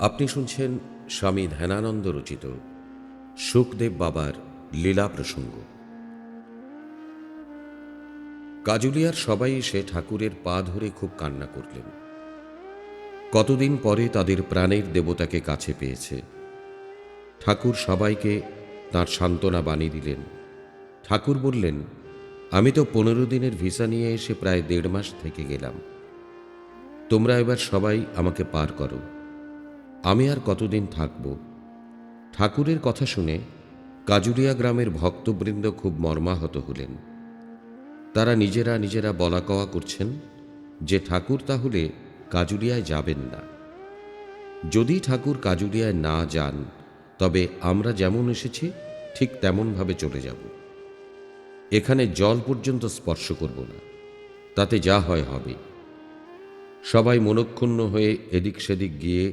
আপনি শুনছেন স্বামী ধ্যানানন্দ রচিত সুখদেব বাবার লীলা প্রসঙ্গ। কাজুলিয়ার সবাই এসে ঠাকুরের পা ধরে খুব কান্না করলেন। কতদিন পরে তাদের প্রাণের দেবতাকে কাছে পেয়েছে। ঠাকুর সবাইকে তার সান্ত্বনা বাণী দিলেন। ঠাকুর বললেন আমি তো পনেরো দিনের ভিসা নিয়ে এসে প্রায় দেড় মাস থেকে গেলাম। তোমরা এবার সবাই আমাকে পার করো। আমি আর কতদিন থাকব? ঠাকুরের কথা শুনে কাজুরিয়া গ্রামের ভক্তবৃন্দ খুব মর্মাহত হলেন। তারা নিজেরা নিজেরা বলা কওয়া করছেন যে ঠাকুর তাহলে কাজুরিয়ায় যাবেন না। যদি ঠাকুর কাজুরিয়ায় না যান, তবে আমরা যেমন এসেছি, ঠিক তেমনভাবে চলে যাব। এখানে জল পর্যন্ত স্পর্শ করব না। তাতে যা হয় হবে। সবাই মনক্ষুণ্ণ হয়ে এদিক সেদিক গিয়ে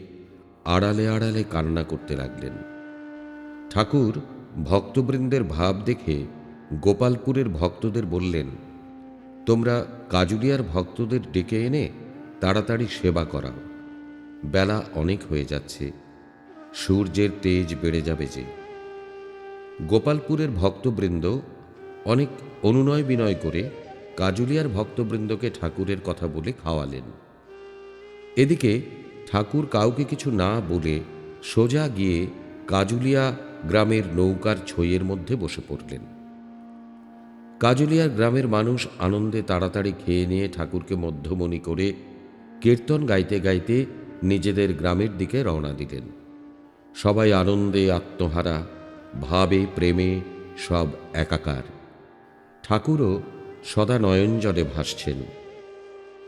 আড়ালে আড়ালে কান্না করতে লাগলেন। ঠাকুর ভক্তবৃন্দের ভাব দেখে গোপালপুরের ভক্তদের বললেন, তোমরা কাজুলিয়ার ভক্তদের ডেকে এনে তাড়াতাড়ি সেবা করাও। বেলা অনেক হয়ে যাচ্ছে। সূর্যের তেজ বেড়ে যাবে যে। গোপালপুরের ভক্তবৃন্দ অনেক অনুনয় বিনয় করে কাজুলিয়ার ভক্তবৃন্দকে ঠাকুরের কথা বলে খাওয়ালেন। এদিকে ঠাকুর কাউকে কিছু না বলে সোজা গিয়ে কাজুলিয়া গ্রামের নৌকার ছইয়ের মধ্যে বসে পড়লেন। কাজুলিয়ার গ্রামের মানুষ আনন্দে তাড়াতাড়ি খেয়ে নিয়ে ঠাকুরকে মধ্যমণি করে কীর্তন গাইতে গাইতে নিজেদের গ্রামের দিকে রওনা দিলেন। সবাই আনন্দে, আত্মহারা, ভাবে, প্রেমে সব একাকার। ঠাকুরও সদা নয়নজলে ভাসছেন।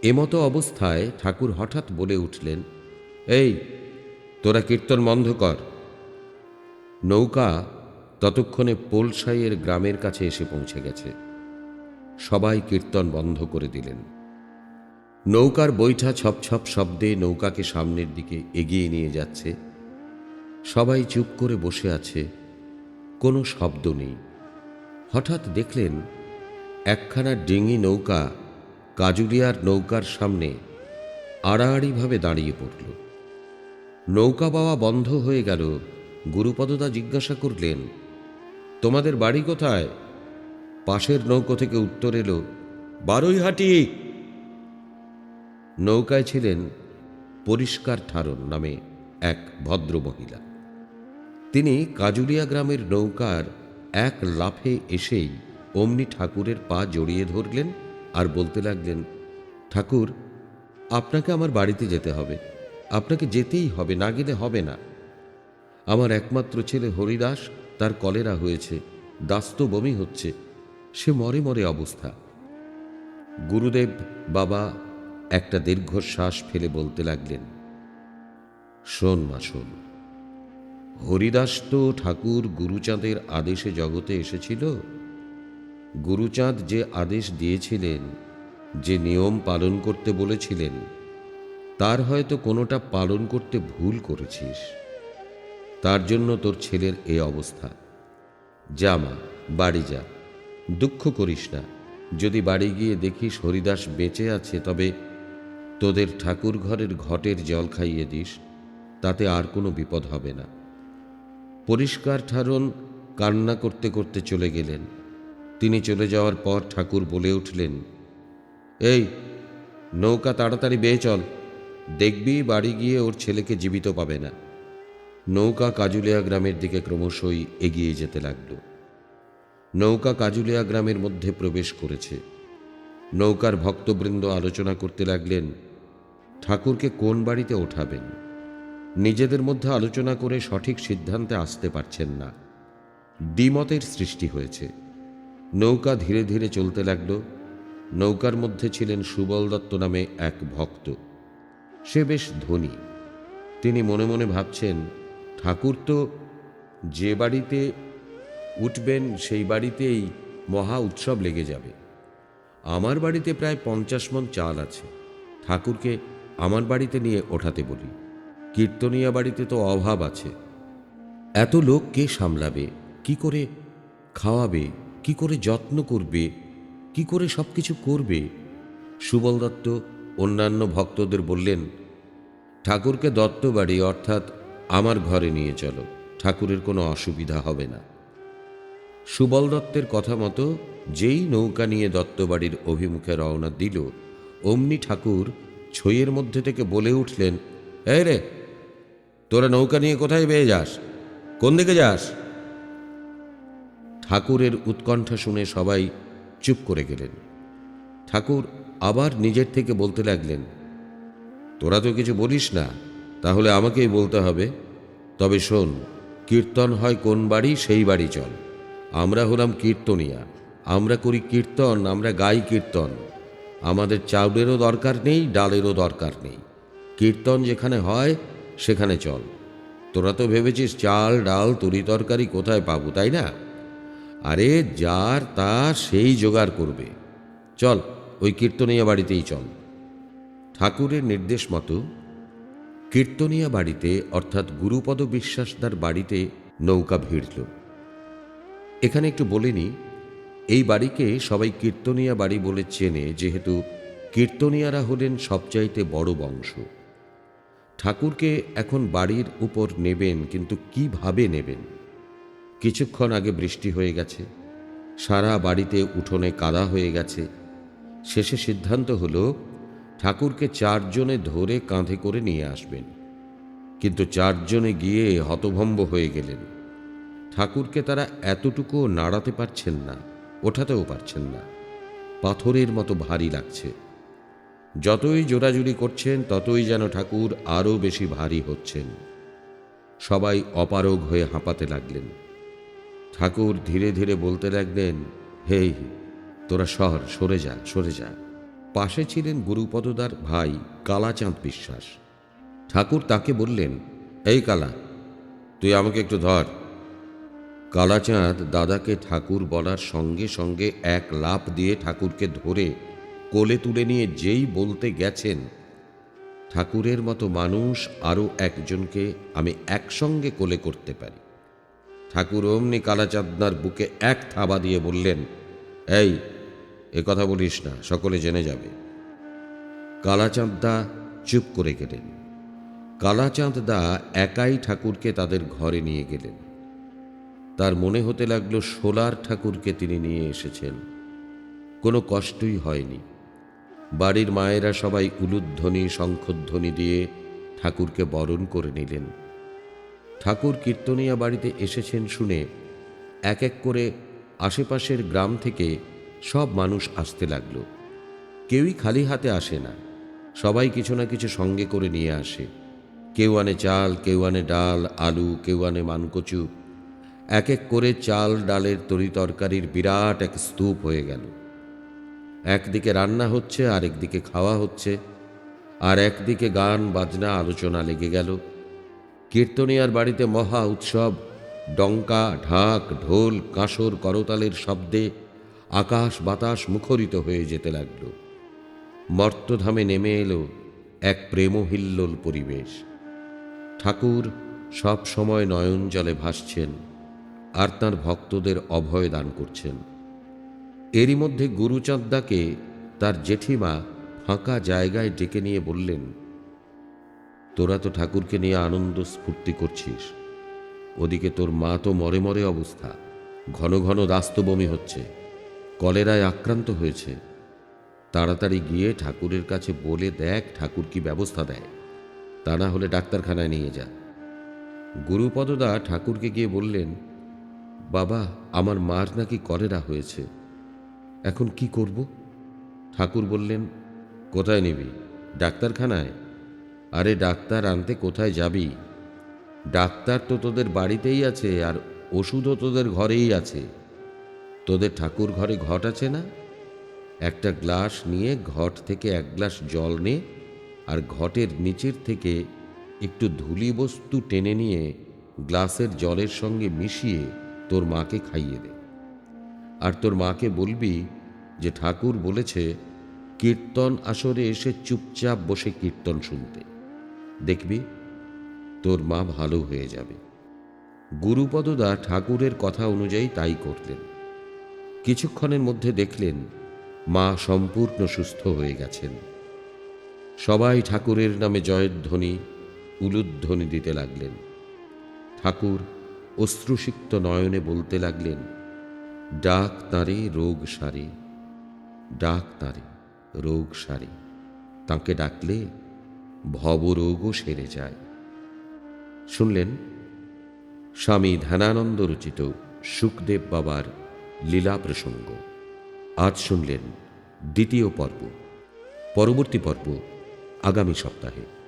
এমতো অবস্থায় ঠাকুর হঠাৎ বলে উঠলেন, এই, তোরা কীর্তন বন্ধ কর। নৌকা ততক্ষণে পোলসাইয়ের গ্রামের কাছে এসে পৌঁছে গেছে। সবাই কীর্তন বন্ধ করে দিলেন। নৌকার বৈঠা ছপ ছপ শব্দে নৌকাকে সামনের দিকে এগিয়ে নিয়ে যাচ্ছে। সবাই চুপ করে বসে আছে, কোনো শব্দ নেই। হঠাৎ দেখলেন একখানা ডিঙি নৌকা কাজুরিয়ার নৌকার সামনে আড়াআড়িভাবে দাঁড়িয়ে পড়ল। নৌকা পাওয়া বন্ধ হয়ে গেল। গুরুপদদা জিজ্ঞাসা করলেন, তোমাদের বাড়ি কোথায়? পাশের নৌকো থেকে উত্তর এলো, বারুইহাটি। নৌকায় ছিলেন পরিষ্কার ঠারণ নামে এক ভদ্র মহিলা। তিনি কাজুলিয়া গ্রামের নৌকার এক লাফে এসেই অমনি ঠাকুরের পা জড়িয়ে ধরলেন আর বলতে লাগলেন, ঠাকুর, আপনাকে আমার বাড়িতে যেতে হবে। আপনাকে যেতেই হবে, না গেলে হবে না। আমার একমাত্র ছেলে হরিদাস, তার কলেরা হয়েছে, দাস্ত বমি হচ্ছে, সে মরে মরে অবস্থা। গুরুদেব বাবা একটা দীর্ঘশ্বাস ফেলে বলতে লাগলেন, শোন মা শোন হরিদাস তো ঠাকুর গুরুচাঁদের আদেশে জগতে এসেছিল। গুরুচাঁদ যে আদেশ দিয়েছিলেন, যে নিয়ম পালন করতে বলেছিলেন, তার হয়তো কোনোটা পালন করতে ভুল করেছিস। তার জন্য তোর ছেলের এ অবস্থা। যা মা, বাড়ি যা। দুঃখ করিস না। যদি বাড়ি গিয়ে দেখিস হরিদাস বেঁচে আছে, তবে তোদের ঠাকুর ঘরের ঘটের জল খাইয়ে দিস। তাতে আর কোনো বিপদ হবে না। পরিষ্কার ঠারণ কান্না করতে করতে চলে গেলেন। তিনি চলে যাওয়ার পর ঠাকুর বলে উঠলেন, এই, নৌকা তাড়াতাড়ি বেয়ে চল। দেখবি বাড়ি গিয়ে ওর ছেলেকে জীবিত পাবে না। নৌকা কাজুলিয়া গ্রামের দিকে ক্রমশই এগিয়ে যেতে লাগল। নৌকা কাজুলিয়া গ্রামের মধ্যে প্রবেশ করেছে। নৌকার ভক্তবৃন্দ আলোচনা করতে লাগলেন, ঠাকুরকে কোন বাড়িতে ওঠাবেন? নিজেদের মধ্যে আলোচনা করে সঠিক সিদ্ধান্তে আসতে পারছেন না। দ্বিমতের সৃষ্টি হয়েছে। নৌকা ধীরে ধীরে চলতে লাগল। নৌকার মধ্যে ছিলেন সুবল দত্ত নামে এক ভক্ত। সে বেশ ধনী। তিনি মনে মনে ভাবছেন, ঠাকুর তো যে বাড়িতে উঠবেন, সেই বাড়িতেই মহা উৎসব লেগে যাবে। আমার বাড়িতে প্রায় পঞ্চাশ মন চাল আছে। ঠাকুরকে আমার বাড়িতে নিয়ে ওঠাতে বলি। কীর্তনিয়া বাড়িতে তো অভাব আছে। এত লোক কে সামলাবে? কি করে খাওয়াবে? কি করে যত্ন করবে, কি করে সব কিছু করবে? সুবল দত্ত অন্যান্য ভক্তদের বললেন, ঠাকুরকে দত্তবাড়ি অর্থাৎ আমার ঘরে নিয়ে চলো, ঠাকুরের কোনো অসুবিধা হবে না। সুবল দত্তের কথা মতো যেই নৌকা নিয়ে দত্তবাড়ির অভিমুখে রওনা দিল, অমনি ঠাকুর ছইয়ের মধ্যে থেকে বলে উঠলেন, এই রে, তোরা নৌকা নিয়ে কোথায় বেয়ে যাস? কোন দিকে যাস? ঠাকুরের উৎকণ্ঠা শুনে সবাই চুপ করে গেলেন। ঠাকুর আবার নিজের থেকে বলতে লাগলেন, তোরা তো কিছু বলিস না, তাহলে আমাকেই বলতে হবে। তবে শোন, কীর্তন হয় কোন বাড়ি, সেই বাড়ি চল। আমরা হলাম কীর্তনিয়া, আমরা করি কীর্তন, আমরা গাই কীর্তন। আমাদের চাউলেরও দরকার নেই, ডালেরও দরকার নেই। কীর্তন যেখানে হয়, সেখানে চল। তোরা তো ভেবেছিস চাল, ডাল, তরি তরকারি কোথায় পাবো, তাই না? আরে যার তা সেই জোগাড় করবে। চল, ওই কীর্তনিয়া বাড়িতেই চল। ঠাকুরের নির্দেশ মতো কীর্তনিয়া বাড়িতে, অর্থাৎ গুরুপদ বিশ্বাসদার বাড়িতে নৌকা ভিড়ল। এখানে একটু বলিনি এই বাড়িকে সবাই কীর্তনিয়া বাড়ি বলে চেনে, যেহেতু কীর্তনিয়ারা হলেন সবচাইতে বড় বংশ। ঠাকুরকে এখন বাড়ির উপর নেবেন, কিন্তু কীভাবে নেবেন? কিছুক্ষণ আগে বৃষ্টি হয়ে গেছে। সারা বাড়িতে উঠোনে কাদা হয়ে গেছে। শেষে সিদ্ধান্ত হলো, ঠাকুরকে চারজনে ধরে কাঁধে করে নিয়ে আসবেন। কিন্তু চারজনে গিয়ে হতভম্ব হয়ে গেলেন। ঠাকুরকে তারা এতটুকুও নাড়াতে পারছেন না, ওঠাতেও পারছেন না। পাথরের মতো ভারী লাগছে। যতই জোরাজুরি করছেন, ততই যেন ঠাকুর আরও বেশি ভারী হচ্ছেন। সবাই অপারগ হয়ে হাঁপাতে লাগলেন। ঠাকুর ধীরে ধীরে বলতে লাগলেন, হেই, তোরা সর, সরে যা সরে যা। পাশে ছিলেন গুরুপদদার ভাই কালাচাঁদ বিশ্বাস। ঠাকুর তাকে বললেন, এই কালা, তুই আমাকে একটু ধর। কালাচাঁদ দাদাকে ঠাকুর বলার সঙ্গে সঙ্গে এক লাফ দিয়ে ঠাকুরকে ধরে কোলে তুলে নিয়ে যেই বলতে গেছেন, ঠাকুরের মতো মানুষ আরও একজনকে আমি একসঙ্গে কোলে করতে পারি। ঠাকুর অমনি কালাচাঁদনার বুকে এক থাবা দিয়ে বললেন, এই, এ কথা বলিস না, সকলে জেনে যাবে। কালাচাঁদদা চুপ করে গেলেন। কালাচাঁদদা একাই ঠাকুরকে তাদের ঘরে নিয়ে গেলেন। তার মনে হতে লাগল সোলার ঠাকুরকে তিনি নিয়ে এসেছেন। কোনো কষ্টই হয়নি। বাড়ির মায়েরা সবাই উলুধ্বনি, শঙ্খধ্বনি দিয়ে ঠাকুরকে বরণ করে নিলেন। ঠাকুর কীর্তনিয়া বাড়িতে এসেছেন শুনে এক এক করে আশেপাশের গ্রাম থেকে সব মানুষ আসতে লাগল। কেউই খালি হাতে আসে না। সবাই কিছু না কিছু সঙ্গে করে নিয়ে আসে। কেউ আনে চাল, কেউ আনে ডাল, আলু, কেউ আনে মানকচু। এক এক করে চাল, ডালের তরি তরকারির বিরাট এক স্তূপ হয়ে গেল। একদিকে রান্না হচ্ছে আর একদিকে খাওয়া হচ্ছে, আর একদিকে গান, বাজনা, আলোচনা লেগে গেল। কীর্তনিয়ার বাড়িতে মহা উৎসব। ডঙ্কা, ঢাক, ঢোল, কাঁসর, করতালের শব্দে আকাশ বাতাস মুখরিত হয়ে যেতে লাগল। মর্তধামে নেমে এলো এক প্রেমহিল্লোল পরিবেশ। ঠাকুর সব সময় নয়ন জলে ভাসছেন আর তাঁর ভক্তদের অভয় দান করছেন। এরই মধ্যে গুরুচাঁদদাকে তার জেঠিমা ফাঁকা জায়গায় ডেকে নিয়ে বললেন তোরা তো ঠাকুরকে নিয়ে আনন্দ স্ফূর্তি করছিস। ওদিকে তোর মা তো মরে মরে অবস্থা। ঘন ঘন রাস্ত বমি হচ্ছে। কলেরায় আক্রান্ত হয়েছে। তাড়াতাড়ি গিয়ে ঠাকুরের কাছে বলে দেখ ঠাকুর কি ব্যবস্থা দেয়। তা না হলে ডাক্তারখানায় নিয়ে যা। গুরুপদদা ঠাকুরকে গিয়ে বললেন, বাবা, আমার মার নাকি কলেরা হয়েছে। এখন কি করব? ঠাকুর বললেন, কোথায় নিবি? ডাক্তারখানায়? আরে ডাক্তার আনতে কোথায় যাবি? ডাক্তার তো তোদের বাড়িতেই আছে আর ওষুধও তোদের ঘরেই আছে। তোদের ঠাকুর ঘরে ঘট আছে না? একটা গ্লাস নিয়ে ঘট থেকে এক গ্লাস জল নে আর ঘটের নিচের থেকে একটু ধুলি বস্তু টেনে নিয়ে গ্লাসের জলের সঙ্গে মিশিয়ে তোর মাকে খাইয়ে দে। আর তোর মাকে বলবি যে ঠাকুর বলেছে, কীর্তন আসরে এসে চুপচাপ বসে কীর্তন শুনতে। দেখবি, তোর মা ভালো হয়ে যাবে। গুরুপদদা ঠাকুরের কথা অনুযায়ী তাই করলেন। কিছুক্ষণের মধ্যে দেখলেন, মা সম্পূর্ণ সুস্থ হয়ে গেছেন। সবাই ঠাকুরের নামে জয়ধ্বনি, উলুধ্বনি দিতে লাগলেন। ঠাকুর অশ্রুসিক্ত নয়নে বলতে লাগলেন, ডাক তাঁরে রোগ সারে, ডাক তাঁরে রোগ সারে। তাঁকে ডাকলে ভবরোগও সেরে যায়। শুনলেন? স্বামী ধ্যানানন্দ রচিত সুখদেব বাবার লীলা প্রসঙ্গ। আজ শুনলেন দ্বিতীয় পর্ব, পরবর্তী পর্ব আগামী সপ্তাহে।